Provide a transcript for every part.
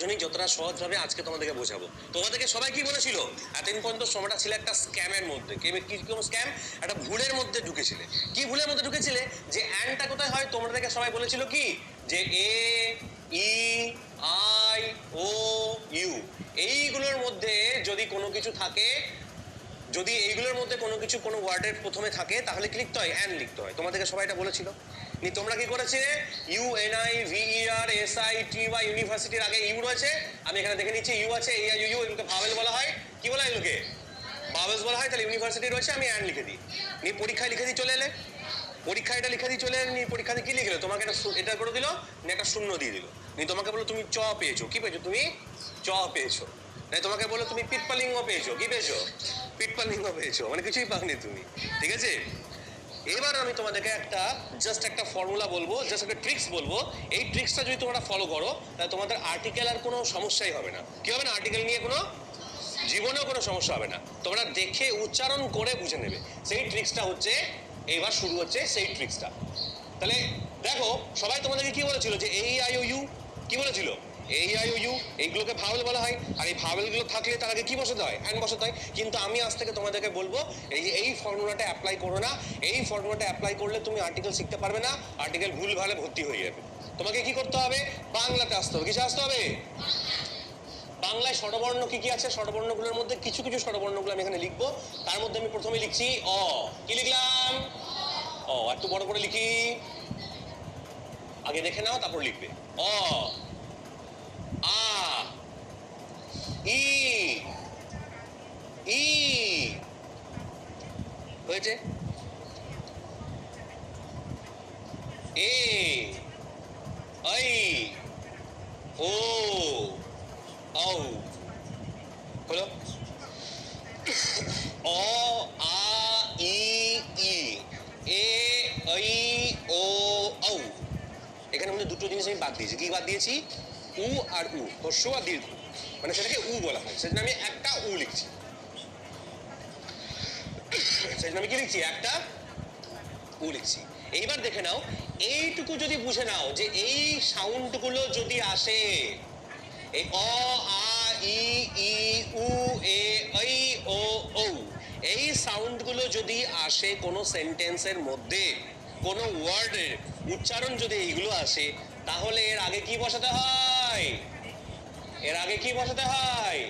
প্রাথমিক যতটা সহজভাবে আজকে তোমাদেরকে বোঝাবো। তোমাদেরকে সবাই কি বলেছিল? এতদিন পর্যন্ত সময়টা ছিল একটা স্ক্যামের মধ্যে। কি কি স্ক্যাম? একটা ভুলের মধ্যে ঢুকেছিলে। কি ভুলের মধ্যে ঢুকেছিলে? যে অ্যানটা কোথায় হয়? তোমাদেরকে সবাই বলেছিল কি? যে এ, ই, আই, ও, ইউ। এইগুলোর মধ্যে যদি কোনো কিছু থাকে, যদি এইগুলোর মধ্যে কোনো কিছু কোনো ওয়ার্ডের প্রথমে থাকে, তাহলে কি লিখতে হয়? অ্যান লিখতে হয়। তোমাদেরকে সবাই এটা বলেছিল। নি, তোমরা কি করেছে U N I V R S I T বা ইউনিভার্সিটির আগে ইউ রয়েছে। আমি এখানে দেখে নিচ্ছি ইউ আছে এই ইউ এগুলোকে ভাওয়েল বলা হয়। কি বলা হয় এগুলোকে? ভাওয়েলস বলা হয়, তাহলে ইউনিভার্সিটি রয়েছে, আমি অ্যান লিখে দিই। নি পরীক্ষায় লিখে দিই, চলে এলে। পরীক্ষা এটা লিখে দিয়ে চলে এলে নি পরীক্ষাতে কি লিখলো? তোমাকে একটা শূ- এটা করে দিল নি একটা শূন্য দিয়ে দিল। নি তোমাকে বলল, তুমি চ পেয়েছ। কি পেয়েছ? তুমি চ পেয়েছ। না তোমাকে বলল, তুমি পিটপালিঙ্গ পেয়েছ। কি পেয়েছ? পিটপালিঙ্গ পেয়েছ মানে কিছুই পাওনি তুমি। ঠিক আছে? এবার আমি তোমাদেরকে একটা জাস্ট একটা ফর্মুলা বলব জাস্ট একটা ট্রিক্স বলব। এই ট্রিক্সটা যদি তোমরা ফলো করো, তাহলে তোমাদের আর্টিকেল আর কোনো সমস্যাই হবে না। কি হবে না? আর্টিকেল নিয়ে কোনো, জীবনেও কোনো সমস্যা হবে না। তোমরা দেখে, উচ্চারণ করে বুঝে নেবে। সেই ট্রিক্সটা হচ্ছে, এইবার শুরু হচ্ছে সেই ট্রিক্সটা তাহলে দেখো, সবাই তোমাদেরকে কি বলেছিল যে এই আই ইউ কি বলেছিল? এই ইউ, এইগুলোকে ভাওয়েল বলা হয়। আর এই ভাওয়েলগুলো থাকলে তার আগে কি বসাতে হয়? অ্যান্ড বসাতে হয়। কিন্তু আমি আজ থেকে তোমাদেরকে বলব, এই এই ফর্মুলাটা অ্যাপ্লাই করো না। এই ফর্মুলাটা অ্যাপ্লাই করলে তুমি আর্টিকেল শিখতে পারবে না। আর্টিকেল ভুল ভালে ভর্তি হয়ে যাবে। তোমাকে কি করতে হবে? বাংলাতে আসতে হবে। কিসে আসতে হবে? বাংলায় স্বরবর্ণ কি কি আছে? স্বরবর্ণগুলোর মধ্যে কিছু কিছু স্বরবর্ণগুলো আমি এখানে লিখব। তার মধ্যে আমি প্রথমে লিখছি অ। কি লিখলাম? অ। একটু বড় করে লিখি। আগে দেখে নাও, তারপর লিখবে। অ আ ই ই, হয়েছে? এ, আই, ও ঔ হলো অ, আ, ই ই, এ ঐ এখানে মধ্যে দুটো জিনিস আমি বাদ দিয়েছি। কি বাদ দিয়েছি? উ আর উ, হর্ষ আর দীর্ঘ। মানে সেটাকে উ বলা হয়। সেজন্য আমি একটা উ লিখছি। সেজন্য আমি কি লিখছি? একটা উ লিখছি। এইবার দেখে নাও, এইটুকু যদি বুঝে নাও যে এই সাউন্ডগুলো যদি আসে, এই অ, আ, ই ই, উ, এ, ঐ, ও, ঔ, এই সাউন্ডগুলো যদি আসে কোনো সেন্টেন্সের মধ্যে, কোনো ওয়ার্ডের উচ্চারণ যদি এইগুলো আসে, তাহলে এর আগে কি বসাতে হয়? এর আগে কি বসাতে হয়?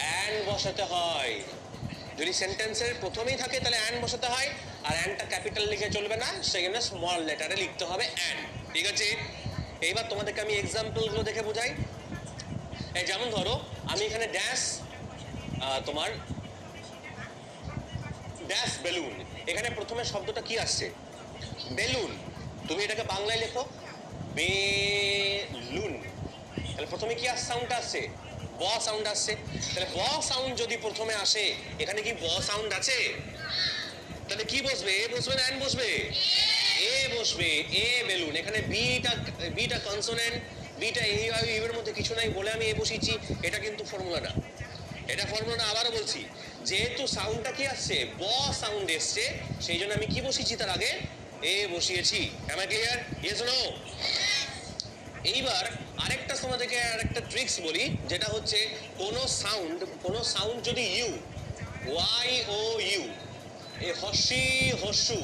অ্যান বসাতে হয়। যদি সেন্টেন্সের প্রথমেই থাকে, তাহলে অ্যান বসাতে হয়। আর অ্যানটা ক্যাপিটাল লিখে চলবে না, সেখানে স্মল লেটারে লিখতে হবে অ্যান। ঠিক আছে? এইবার তোমাদেরকে আমি এক্সাম্পলগুলো দেখে বোঝাই। এই যেমন ধরো, আমি এখানে ড্যাশ তোমার ড্যাশ বেলুন এখানে প্রথমে শব্দটা কি আসছে? বেলুন তুমি এটাকে বাংলায় লেখো। বেলুন তাহলে প্রথমে কি সাউন্ডটা আসছে ব সাউন্ড আসছে তাহলে ব সাউন্ড যদি প্রথমে আসে, এখানে কি ব সাউন্ড আছে? তাহলে কি বসবে? এ বসবে না এন বসবে? এ বসবে, এ বেলুন। এখানে বিটা বিটা কনসোনেন্ট বিটা এই আর ইউ এর মধ্যে কিছু নাই বলে আমি এ বসিয়েছি। এটা কিন্তু ফর্মুলা না। এটা ফর্মুলা না, আবারও বলছি। যেহেতু সাউন্ডটা কি আসছে? ব সাউন্ড এসছে, সেই জন্য আমি কি বসিয়েছি তার আগে? এ বসিয়েছি। আমার ক্লিয়ার ইয়েস নো এইবার আরেকটা তোমাদেরকে আরেকটা ট্রিক্স বলি, যেটা হচ্ছে কোনো সাউন্ড কোনো সাউন্ড যদি ইউ ওয়াই ও ইউ এই হর্ষি হর্ষু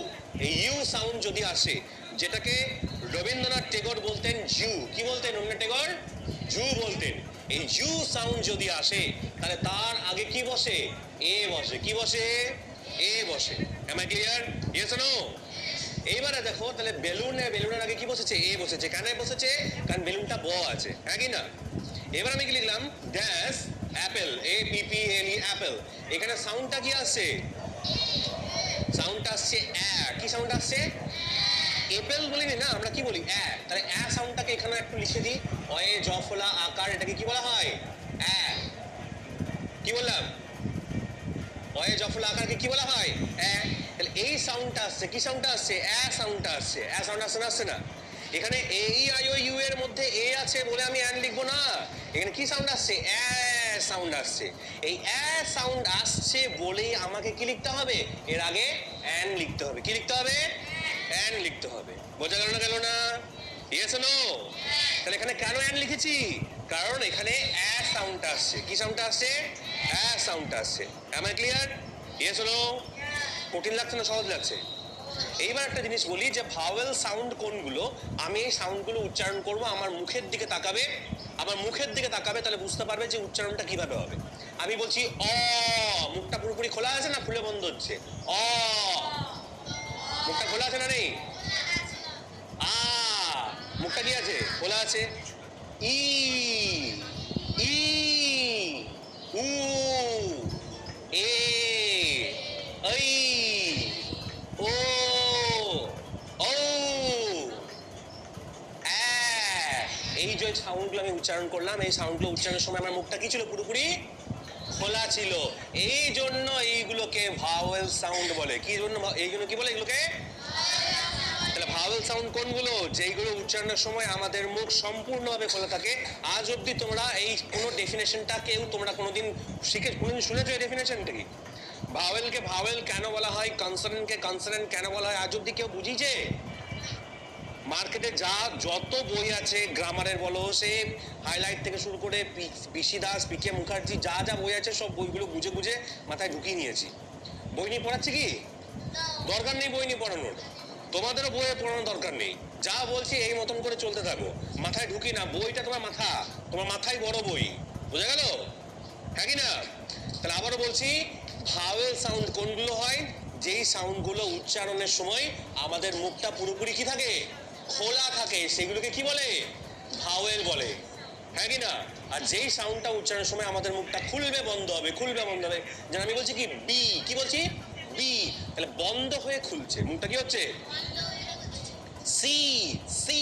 এই ইউ সাউন্ড যদি আসে, যেটাকে রবীন্দ্রনাথ টেগর বলতেন জু, কি বলতেন রবীন্দ্রনাথ টেগর? জু বলতেন। এই জু সাউন্ড যদি আসে, তাহলে তার আগে কি বসে? এ বসে। কি বসে? এ বসে। Am I clear yes no এইবারে দেখো, তাহলে বেলুনে বেলুনের আগে কি বসেছে? এ বসেছে, কেন বসেছে, কারণ বেলুনটা ব আছে হ্যাঁ কি না? এবার আমি কি লিখলাম? Dash apple, A P P L E, apple. এখানে সাউন্ডটা কি আসছে? সাউন্ডটা আসছে অ্যা। কি সাউন্ড আসছে? এপেল বলিনি না আমরা কি বলি? অ্যা। তাহলে অ্যা সাউন্ডটাকে এখানে একটু লিখে দিই। অয়ে জফলা আকার, এটাকে কি বলা হয়? অ্যা। কি বললাম? অয়ে জফলা আকারকে কি বলা হয়? অ্যা তাহলে এই সাউন্ডটা আসছে, কি সাউন্ডটা আসছে? অ্যা সাউন্ডটা আসছে অ্যা সাউন্ড আসছে না আসছে না। এখানে এ, ই, আই, ও, ইউ এর মধ্যে এ আছে বলে আমি অ্যান লিখব না। এখানে কি সাউন্ড আসছে? অ্যা সাউন্ড আসছে। এই অ্যা সাউন্ড আসছে বলেই আমাকে কি লিখতে হবে? এর আগে অ্যান লিখতে হবে। কি লিখতে হবে? অ্যান লিখতে হবে। বোঝা গেল না গেল না? ইয়েস নো তাহলে এখানে কেন অ্যান লিখেছি? কারণ এখানে অ্যা সাউন্ডটা আসছে। কি সাউন্ডটা আসছে? অ্যা সাউন্ডটা আসছে। আমার ক্লিয়ার ইয়েস হলো কঠিন লাগছে না সহজ লাগছে? এইবার একটা জিনিস বলি যে ভাওয়েল সাউন্ড কোনগুলো? আমি এই সাউন্ডগুলো উচ্চারণ করব, আমার মুখের দিকে তাকাবে। আমার মুখের দিকে তাকাবে, তাহলে বুঝতে পারবে যে উচ্চারণটা কীভাবে হবে। আমি বলছি, অ মুখটা পুরোপুরি খোলা আছে না খুলে বন্ধ হচ্ছে? অ। মুখটা খোলা আছে না নেই? আ। মুখটা কি আছে? খোলা আছে? ই। ই। এ, ঐ, ও ও অ্যা। এই যে সাউন্ডগুলো আমি উচ্চারণ করলাম, এই সাউন্ডগুলো উচ্চারণের সময় আমার মুখটা কি ছিল পুরোপুরি? খোলা ছিল। এই জন্য এইগুলোকে ভাওয়েল সাউন্ড বলে। কি জন্য এই জন্য কি বলে এগুলোকে? ভাওয়েল সাউন্ড কোনগুলো? যেইগুলো উচ্চারণের সময় আমাদের মুখ সম্পূর্ণভাবে খোলা থাকে। আজ অবধি তোমরা এই কোনো ডেফিনেশনটা কেউ তোমরা কোনোদিন শিখে কোনোদিন শুনেছো এই ডেফিনেশনটা কি? ভাওয়েলকে ভাওয়েল কেন বলা হয়? কনসনেন্টকে কনসনেন্ট কেন বলা হয়? আজ অবধি কেউ বুঝিয়েছে? মার্কেটে যা যত বই আছে গ্রামারের বলো সে হাইলাইট থেকে শুরু করে P- PC Das PK Mukherjee যা যা বই আছে সব বইগুলো বুঝে বুঝে মাথায় ঢুকিয়ে নিয়েছি। বই নিয়ে পড়াচ্ছি কি? দরকার নেই বই নিয়ে পড়ানোর। তোমাদেরও বইয়ে পড়ানোর দরকার নেই। যা বলছি এই মতন করে চলতে থাকো। মাথায় ঢুকি না, বইটা তোমার মাথা। তোমার মাথায় বড় বই। বোঝা গেল? হ্যাঁ কি না? তাহলে আবারও বলছি, ভাওয়েল সাউন্ড কোনগুলো হয়? যেই সাউন্ডগুলো উচ্চারণের সময় আমাদের মুখটা পুরোপুরি কি থাকে? খোলা থাকে। সেগুলোকে কি বলে? ভাওয়েল বলে। হ্যাঁ কি না? আর যেই সাউন্ডটা উচ্চারণের সময় আমাদের মুখটা খুলবে বন্ধ হবে, খুলবে বন্ধ হবে। যেন আমি বলছি কি? বি কি বলছি? বি তাহলে বন্ধ হয়ে খুলছে। মুখটা কি হচ্ছে? সি সি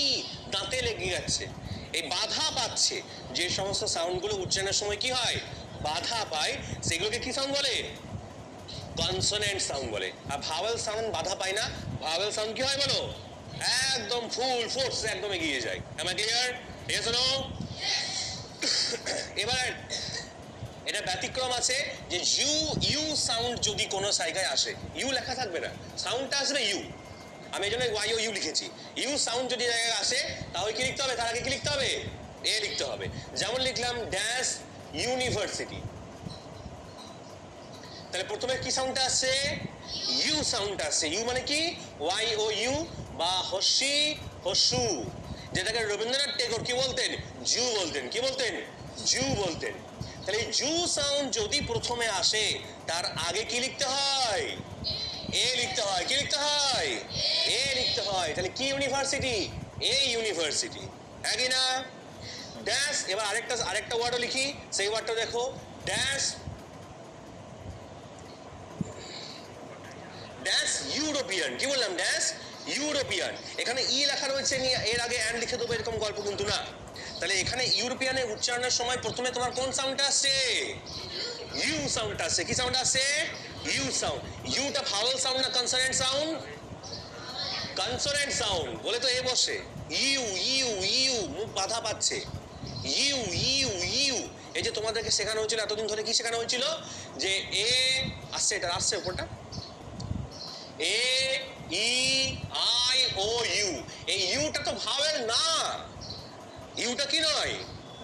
দাঁতে লেগে যাচ্ছে। এই বাধা পাচ্ছে। যে সমস্ত সাউন্ডগুলো উচ্চারণের সময় কি হয়? বাধা পায়। সেগুলোকে কি সাউন্ড বলে? কনসোনেন্ট সাউন্ড বলে। আর ভাওয়েল সাউন্ড বাধা পায় না। ভাওয়েল সাউন্ড কি হয় বলো? একদম ফুল ফোর্স একদম এগিয়ে যায়। আমার ক্লিয়ার ঠিক আছে নো এবার এটা ব্যতিক্রম আছে যে ইউ ইউ সাউন্ড যদি কোনো জায়গায় আসে ইউ লেখা থাকবে না। সাউন্ডটা আসবে ইউ আমি এই জন্য ওয়াই ও ইউ লিখেছি। ইউ সাউন্ড যদি জায়গায় আসে, তাহলে কি লিখতে হবে? তার আগে কি লিখতে হবে? এ লিখতে হবে। যেমন লিখলাম ড্যাশ ইউনিভার্সিটি তাহলে প্রথমে কি সাউন্ডটা আসছে? ইউ সাউন্ডটা আসছে। ইউ মানে কি? ওয়াই ও ইউ বা হসি হসু যেটাকে রবীন্দ্রনাথ টেগোর কি বলতেন? জু বলতেন। কি বলতেন? জু বলতেন। তাহলে জু সাউন্ড যদি প্রথমে আসে, তার আগে কি লিখতে হয়? এ লিখতে হয়। কি লিখতে হয়? এ লিখতে হয়। তাহলে কি ইউনিভার্সিটি এ ইউনিভার্সিটি হ্যাঁ না? ড্যাশ এবার আরেকটা আরেকটা ওয়ার্ডও লিখি। সেই ওয়ার্ডটা দেখো। ড্যাশ ড্যাশ ইউরোপিয়ান কি বললাম? ড্যাশ ইউরোপিয়ান এখানে ই লেখা রয়েছে নিয়ে, এর আগে অ্যান্ড লিখে দেবো, এরকম গল্প কিন্তু না। তাহলে এখানে ইউরোপিয়ানের উচ্চারণের সময় প্রথমে তোমার কোন সাউন্ডটা আসছে? ইউ সাউন্ডটা আসছে। কি সাউন্ড আসছে? ইউ সাউন্ড ইউটা ভাওয়েল সাউন্ড না কনসোনেন্ট সাউন্ড কনসোনেন্ট সাউন্ড বলে তো এ বসে। ইউ ইউ ইউ, মুখ বাধা পাচ্ছে। U U U. এই যে তোমাদেরকে শেখানো হয়েছিল, এতদিন ধরে কি শেখানো হয়েছিল? যে এ আসছে, এটা আসছে ওপরটা A, E, I, O, U. এই ইউটা তো ভাওয়েল না। ইউটা কি নয়?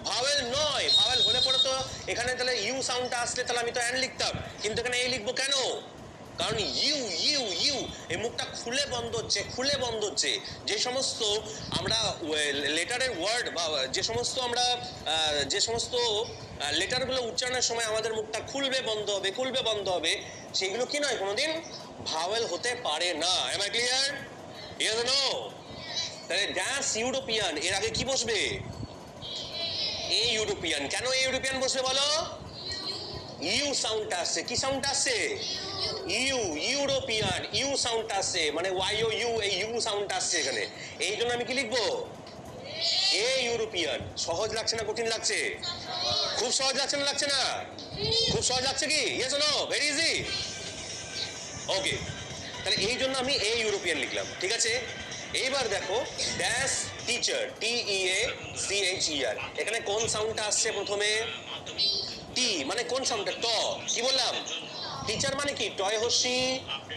ভাওয়েল নয়। ভাওয়েল হলে পরে তো এখানে তাহলে ইউ সাউন্ডটা আসলে তাহলে আমি তো অ্যান লিখতাম। কিন্তু এখানে এ লিখব কেন? কারণ ইউ ইউ ইউ, এই মুখটা খুলে বন্ধ হচ্ছে, খুলে বন্ধ হচ্ছে। যে সমস্ত আমরা লেটারের ওয়ার্ড বা যে সমস্ত আমরা যে সমস্ত লেটারগুলো উচ্চারণের সময় আমাদের মুখটা খুলবে বন্ধ হবে, খুলবে বন্ধ হবে, সেগুলো কি নয়? কোনোদিন ভাওয়েল হতে পারে না। Am I clear yes no তাহলে ড্যাশ ইউরোপিয়ান এর আগে কি বসবে? এ ইউরোপিয়ান কেন এ ইউরোপিয়ান বসবে বলো? ইউ সাউন্ডটা আসছে, কি সাউন্ডটা আসছে? ইউ ইউরোপিয়ান ইউ সাউন্ডটা আসছে মানে ওয়াই ও ইউ এই ইউ সাউন্ডটা আসছে এখানে। এই জন্য আমি কি লিখব? এ ইউরোপিয়ান সহজ লাগছে না, কঠিন লাগছে? খুব সহজ লাগছে না লাগছে না? খুব সহজ লাগছে কি? Yes no very easy okay তাহলে এই জন্য আমি এ ইউরোপিয়ান লিখলাম, ঠিক আছে? এইবার দেখো dash teacher T E A C H E R এখানে কোন সাউন্ডটা আসছে প্রথমে? টি মানে কোন সাউন্ডটা ট, কি বললাম? টিচার মানে কি? টয় হসি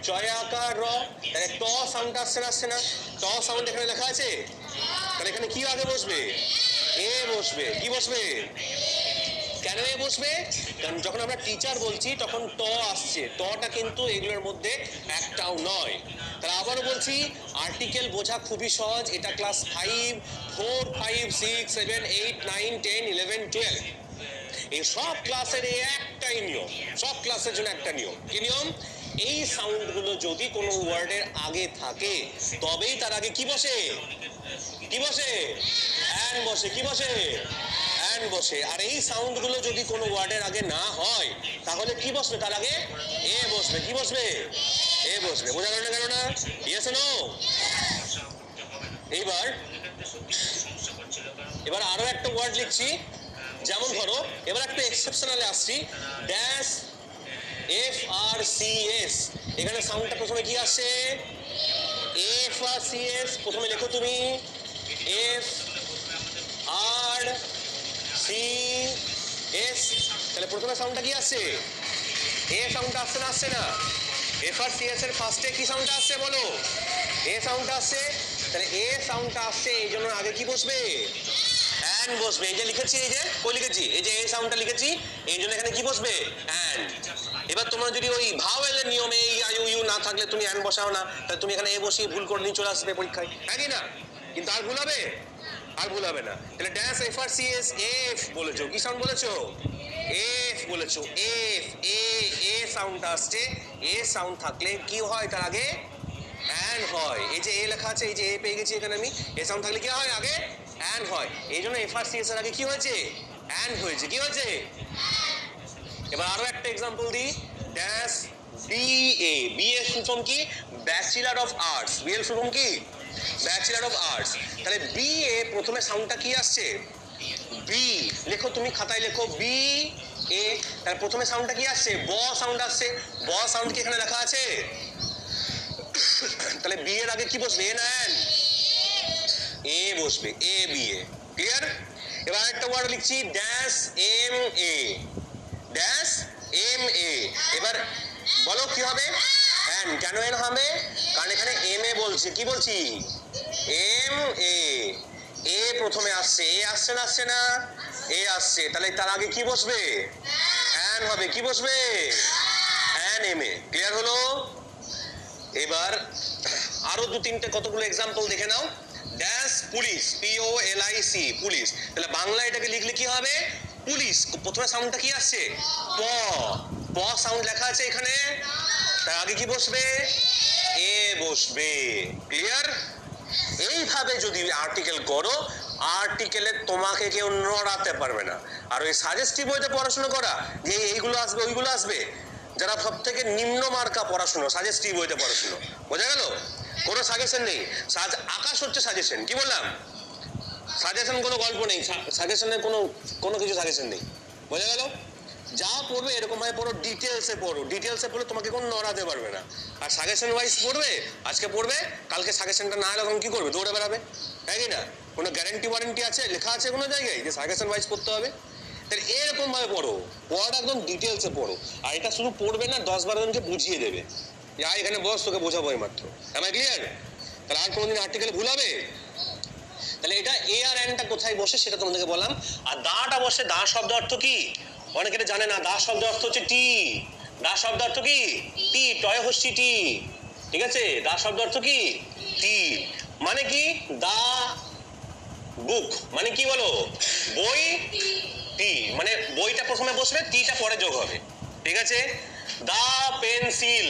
চয় আকার, র। তাহলে ট সাউন্ড আসছে না আসছে না। ট সাউন্ড এখানে লেখা আছে? তাহলে এখানে কি আগে বসবে? এ বসবে। কি বসবে? কেন এ বসবে? কারণ যখন আমরা টিচার বলছি, তখন ট আসছে। টটা কিন্তু এগুলোর মধ্যে একটাও নয়। তাহলে আবারও বলছি আর্টিকেল বোঝা খুবই সহজ। এটা class five four five six seven eight nine ten eleven twelve এই সব ক্লাসের এই একটাই নিয়ম, সব ক্লাসের জন্য একটা নিয়ম। কি নিয়ম? এই সাউন্ডগুলো যদি কোনো ওয়ার্ডের আগে থাকে, তবেই তার আগে কি বসে? কি বসে? অ্যান বসে, কি বসে? অ্যান বসে। আর এই সাউন্ডগুলো যদি কোনো ওয়ার্ডের আগে না হয়, তাহলে কি বসবে? তার আগে এ বসবে। কি বসবে? এ বসবে, বোঝা গেল না কেন না? ইয়েস নো এইবার, এবার আরও একটা ওয়ার্ড লিখছি। যেমন ধরো, এবার একটা এক্সেপশনালে আসছি। Dash F R C S এখানে সাউন্ডটা প্রথমে কি আসছে এফ আর সি এস প্রথমে লেখো তুমি। এফ আর সি এস তাহলে প্রথমে সাউন্ডটা কি আসছে এ সাউন্ডটা আসছে না আসছে না। এফ আর সি এস এর ফার্স্টে কি সাউন্ডটা আসছে বলো? এ সাউন্ডটা আসছে? তাহলে এ সাউন্ডটা আসছে, এই জন্য আগে কি বসবে? অ্যান বসবে। এই যে লিখেছি, এই যে, কই লিখেছি? এই যে এ সাউন্ডটা লিখেছি, এই জন্য এখানে কি বসবে? অ্যান এবার তোমরা যদি ওই ভাওয়েলের নিয়মে এই আই ইউ না থাকলে তুমি অ্যান বসাও না, তাহলে তুমি এখানে এ বসিয়ে ভুল করে নিয়ে চলে আসবে পরীক্ষায়। হ্যাঁ না? কিন্তু আর ভুল হবে? আর ভুল হবে না। তাহলে dash F R C S F বলেছ। কি সাউন্ড বলেছ? এফ বলেছ এফ এ এ সাউন্ড আসছে এ সাউন্ড থাকলে কি হয় তার আগে? অ্যান হয়। এই যে এ লেখা আছে, এই যে এ পেয়ে গেছি এখানে আমি। এ সাউন্ড থাকলে কি হয় আগে? অ্যান হয়। এই জন্য এফ আর সি এস এর আগে কি হয়েছে? অ্যান হয়েছে। কি হয়েছে? এবার আরও একটা এক্সাম্পল দিই। ড্যাশ বিএ বি এর সুফম কি? ব্যাচেলার অফ আর্টস বি এর সুফম কি? ব্যাচেলার অফ আর্টস তাহলে বি এ প্রথমে সাউন্ডটা কি আসছে? বি লেখো, তুমি খাতায় লেখো। বি এ তাহলে প্রথমে সাউন্ডটা কি আসছে? ব সাউন্ড আসছে। ব সাউন্ড কি এখানে লেখা আছে? তাহলে বি এর আগে কি বসবে? এ না এন এ বসবে। এ বি এ ক্লিয়ার এবার একটা ওয়ার্ড লিখছি dash M A dash M A এবার বলো, কি হবে? এন কেন এন হবে? কারণ এখানে এম এ বলছে। কি বলছি? এম এ এ প্রথমে আসছে এ আসছে না আসছে না? এ আসছে। তাহলে তার আগে কি বসবে? অ্যান হবে। কি বসবে? অ্যান এম এ ক্লিয়ার হলো? এবার আরও দু তিনটে কতগুলো এক্সাম্পল দেখে নাও। Dash police P O L I C police তাহলে বাংলা এটাকে লিখলে কি হবে? পুলিশ প্রথমে সাউন্ডটা কি আসছে? প প সাউন্ড লেখা আছে এখানে। তার আগে কি বসবে? এ বসবে। ক্লিয়ার এইভাবে যদি আর্টিকেল করো আর্টিকেলে তোমাকে কেউ নড়াতে পারবে না। আর ওই সাজেস্টিভ বইতে পড়াশোনা করা, যে এইগুলো আসবে, ওইগুলো আসবে, যারা সব থেকে নিম্ন মার্কা পড়াশুনো সাজেস্টিভ বইতে পড়াশুনো, বোঝা গেল? কোনো সাজেশন নেই। সাজ, আকাশ হচ্ছে সাজেশন কি বললাম? সাজেশন কোনো গল্প নেই সাজেশনের কোনো কোনো কিছু সাজেশন নেই, বোঝা গেল? যা পড়বে এরকম ভাবে পড়ো ডিটেলসে পড়ো। ডিটেলসে পড়লে তোমাকে কোনো নড়াতে পারবে না। আর সাজেশন ওয়াইজ পড়বে, আজকে পড়বে, কালকে সাজেশনটা না তখন কি করবে? দৌড়ে বেড়াবে। তাই কি না? কোনো গ্যারেন্টি ওয়ারেন্টি আছে? লেখা আছে কোনো জায়গায় যে সাজেশন ওয়াইজ পড়তে হবে? তাহলে এরকম ভাবে পড়ো। পড়াটা একদম ডিটেলসে পড়ো। আর এটা শুধু পড়বে না, দশ বারো জনকে বুঝিয়ে দেবে। যে এখানে বস, তোকে বোঝাবো এই মাত্র আমার ক্লিয়ার তাহলে আর কোনোদিন আর্টিকেলে ভুল হবে? তাহলে এটা এ আর এনটা কোথায় বসে সেটা তোমাদেরকে বললাম। আর দাটা বসে, দা শব্দ অর্থ কি? অনেকে জানে না, দাস শব্দ অর্থ হচ্ছে টি। দাস শব্দ অর্থ কি? টি, টয় হচ্ছে টি। ঠিক আছে? দাস শব্দ অর্থ কি? টি। মানে কি? দা বুক। মানে কি বলো? বই, টি। মানে বইটা প্রথমে বসবে, টিটা পরে যোগ হবে। ঠিক আছে? দা পেন্সিল।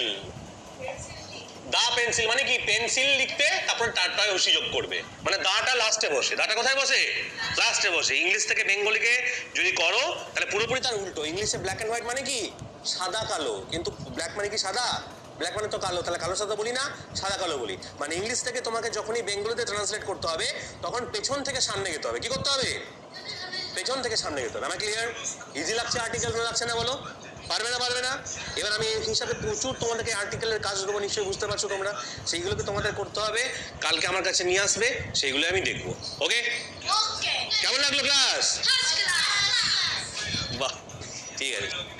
দা পেন্সিল মানে কি? পেন্সিল লিখতে তারপর টাটায় হসি যোগ করবে। মানে দাটা লাস্টে বসে। দাটা কোথায় বসে? লাস্টে বসে। ইংলিশ থেকে বেঙ্গলিকে যদি করো, তাহলে পুরোপুরি তার উল্টো। ইংলিশে ব্ল্যাক অ্যান্ড হোয়াইট মানে কি? সাদা, কালো। কিন্তু ব্ল্যাক মানে কি সাদা? ব্ল্যাক মানে তো কালো। তাহলে কালো, সাদা বলি না, সাদা, কালো বলি। মানে ইংলিশ থেকে তোমাকে যখনই বেঙ্গলিতে ট্রান্সলেট করতে হবে, তখন পেছন থেকে সামনে যেতে হবে। কি করতে হবে? পেছন থেকে সামনে যেতে হবে। আমার ক্লিয়ার ইজি লাগছে আর্টিকেল লাগছে না বলো? পারবে না পারবে না। এবার আমি হিসাবে প্রচুর তোমাদেরকে আর্টিকেলের কাজ দেবো নিশ্চয়ই বুঝতে পারছ তোমরা। সেইগুলোকে তোমাদের করতে হবে। কালকে আমার কাছে নিয়ে আসবে সেইগুলো আমি দেখব। ওকে কেমন লাগল ক্লাস বাহ ঠিক আছে।